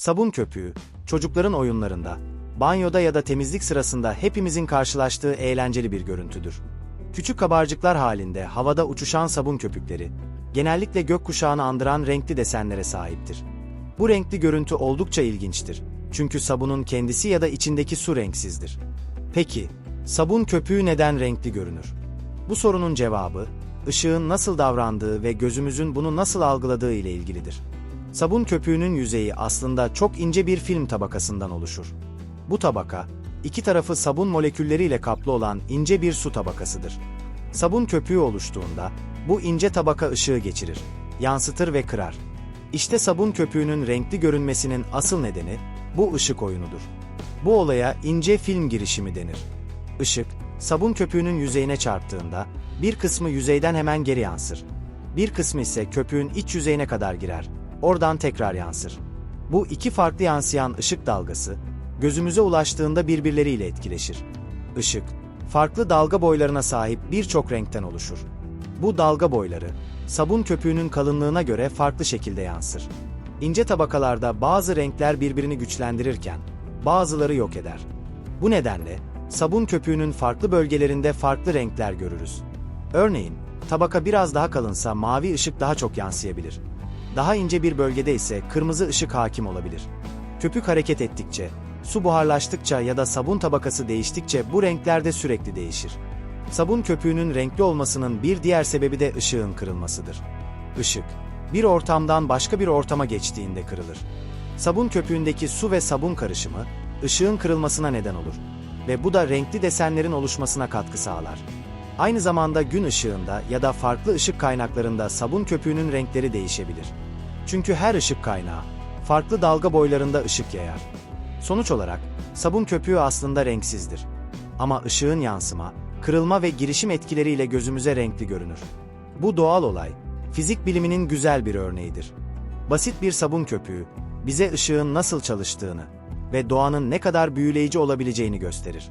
Sabun köpüğü, çocukların oyunlarında, banyoda ya da temizlik sırasında hepimizin karşılaştığı eğlenceli bir görüntüdür. Küçük kabarcıklar halinde havada uçuşan sabun köpükleri, genellikle gökkuşağını andıran renkli desenlere sahiptir. Bu renkli görüntü oldukça ilginçtir. Çünkü sabunun kendisi ya da içindeki su renksizdir. Peki, sabun köpüğü neden renkli görünür? Bu sorunun cevabı, ışığın nasıl davrandığı ve gözümüzün bunu nasıl algıladığı ile ilgilidir. Sabun köpüğünün yüzeyi aslında çok ince bir film tabakasından oluşur. Bu tabaka, iki tarafı sabun molekülleriyle kaplı olan ince bir su tabakasıdır. Sabun köpüğü oluştuğunda, bu ince tabaka ışığı geçirir, yansıtır ve kırar. İşte sabun köpüğünün renkli görünmesinin asıl nedeni, bu ışık oyunudur. Bu olaya ince film girişimi denir. Işık, sabun köpüğünün yüzeyine çarptığında, bir kısmı yüzeyden hemen geri yansır. Bir kısmı ise köpüğün iç yüzeyine kadar girer, oradan tekrar yansır. Bu iki farklı yansıyan ışık dalgası, gözümüze ulaştığında birbirleriyle etkileşir. Işık, farklı dalga boylarına sahip birçok renkten oluşur. Bu dalga boyları, sabun köpüğünün kalınlığına göre farklı şekilde yansır. İnce tabakalarda bazı renkler birbirini güçlendirirken, bazıları yok eder. Bu nedenle, sabun köpüğünün farklı bölgelerinde farklı renkler görürüz. Örneğin, tabaka biraz daha kalınsa mavi ışık daha çok yansıyabilir. Daha ince bir bölgede ise kırmızı ışık hakim olabilir. Köpük hareket ettikçe, su buharlaştıkça ya da sabun tabakası değiştikçe bu renkler de sürekli değişir. Sabun köpüğünün renkli olmasının bir diğer sebebi de ışığın kırılmasıdır. Işık, bir ortamdan başka bir ortama geçtiğinde kırılır. Sabun köpüğündeki su ve sabun karışımı, ışığın kırılmasına neden olur ve bu da renkli desenlerin oluşmasına katkı sağlar. Aynı zamanda gün ışığında ya da farklı ışık kaynaklarında sabun köpüğünün renkleri değişebilir. Çünkü her ışık kaynağı, farklı dalga boylarında ışık yayar. Sonuç olarak, sabun köpüğü aslında renksizdir. Ama ışığın yansıma, kırılma ve girişim etkileriyle gözümüze renkli görünür. Bu doğal olay, fizik biliminin güzel bir örneğidir. Basit bir sabun köpüğü, bize ışığın nasıl çalıştığını ve doğanın ne kadar büyüleyici olabileceğini gösterir.